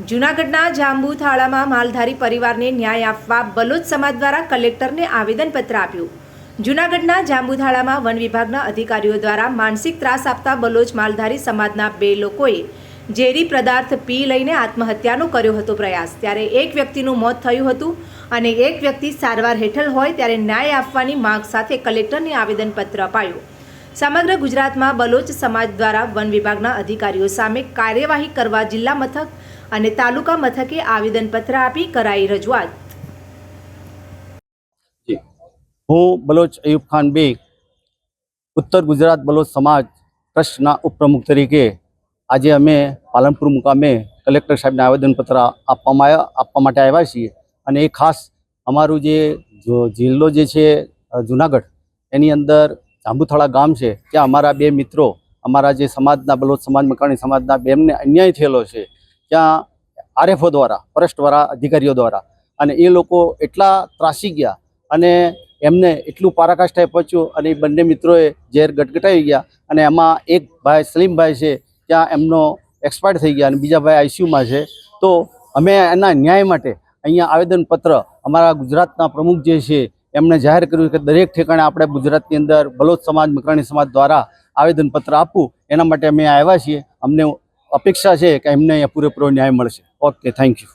જૂનાગઢના જાંબુથાળામાં માલધારી પરિવારને ન્યાય આપવા બલોચ સમાજ દ્વારા કલેક્ટરને આવેદનપત્ર આપ્યું. જૂનાગઢના જાંબુથાળામાં વન વિભાગના અધિકારીઓ દ્વારા માનસિક ત્રાસ આપતા બલોચ માલધારી સમાજના બે લોકોએ ઝેરી પદાર્થ પી લઈને આત્મહત્યાનો કર્યો હતો પ્રયાસ. ત્યારે એક વ્યક્તિનું મોત થયું હતું અને એક વ્યક્તિ સારવાર હેઠળ હોય ત્યારે ન્યાય આપવાની માંગ સાથે કલેક્ટરને આવેદનપત્ર અપાયું. સમગ્ર ગુજરાતમાં બલોચ સમાજ દ્વારા વન વિભાગના અધિકારીઓ સામે કાર્યવાહી કરવા જિલ્લા મથક અને તાલુકા મથકે આવેદનપત્ર આપી કરાઈ રજૂઆત. હું બલોચ અયુબ ખાન બેગ, ઉત્તર ગુજરાત બલોચ સમાજ ટ્રસ્ટના ઉપપ્રમુખ તરીકે આજે અમે પાલનપુર મુકામે કલેક્ટર સાહેબને આવેદનપત્ર આપવામાં આપવા માટે આવ્યા છીએ. અને એ ખાસ અમારું જો જિલ્લો જે છે જુનાગઢ, એની અંદર જાંબુથાળા ગામ છે, ત્યાં અમારા બે મિત્રો, અમારા જે સમાજના બલોદ સમાજ, મકાણી સમાજના બેમને અન્યાય થયેલો છે. ત્યાં આરએફઓ દ્વારા ફોરેસ્ટવાળા અધિકારીઓ દ્વારા. અને એ લોકો એટલા ત્રાસી ગયા અને એમને એટલું પારાકાષ્ઠાએ પહોંચ્યું અને એ બંને મિત્રોએ ઝેર ગટગટાવી ગયા. અને એમાં એક ભાઈ સલીમભાઈ છે, ત્યાં એમનો એક્સપાયર થઈ ગયા અને બીજા ભાઈ આઈસીયુમાં છે. તો અમે એના ન્યાય માટે અહીંયા આવેદનપત્ર અમારા ગુજરાતના પ્રમુખ જે છે એમણે જાહેર કર્યું કે દરેક ઠેકાણે આપણે ગુજરાતની અંદર બલોચ સમાજ, મકરાણી સમાજ દ્વારા આવેદનપત્ર આપવું, એના માટે અમે આવ્યા છીએ. અમને અપેક્ષા છે કે એમને અહીંયા પૂરેપૂરો ન્યાય મળશે. Okay thank you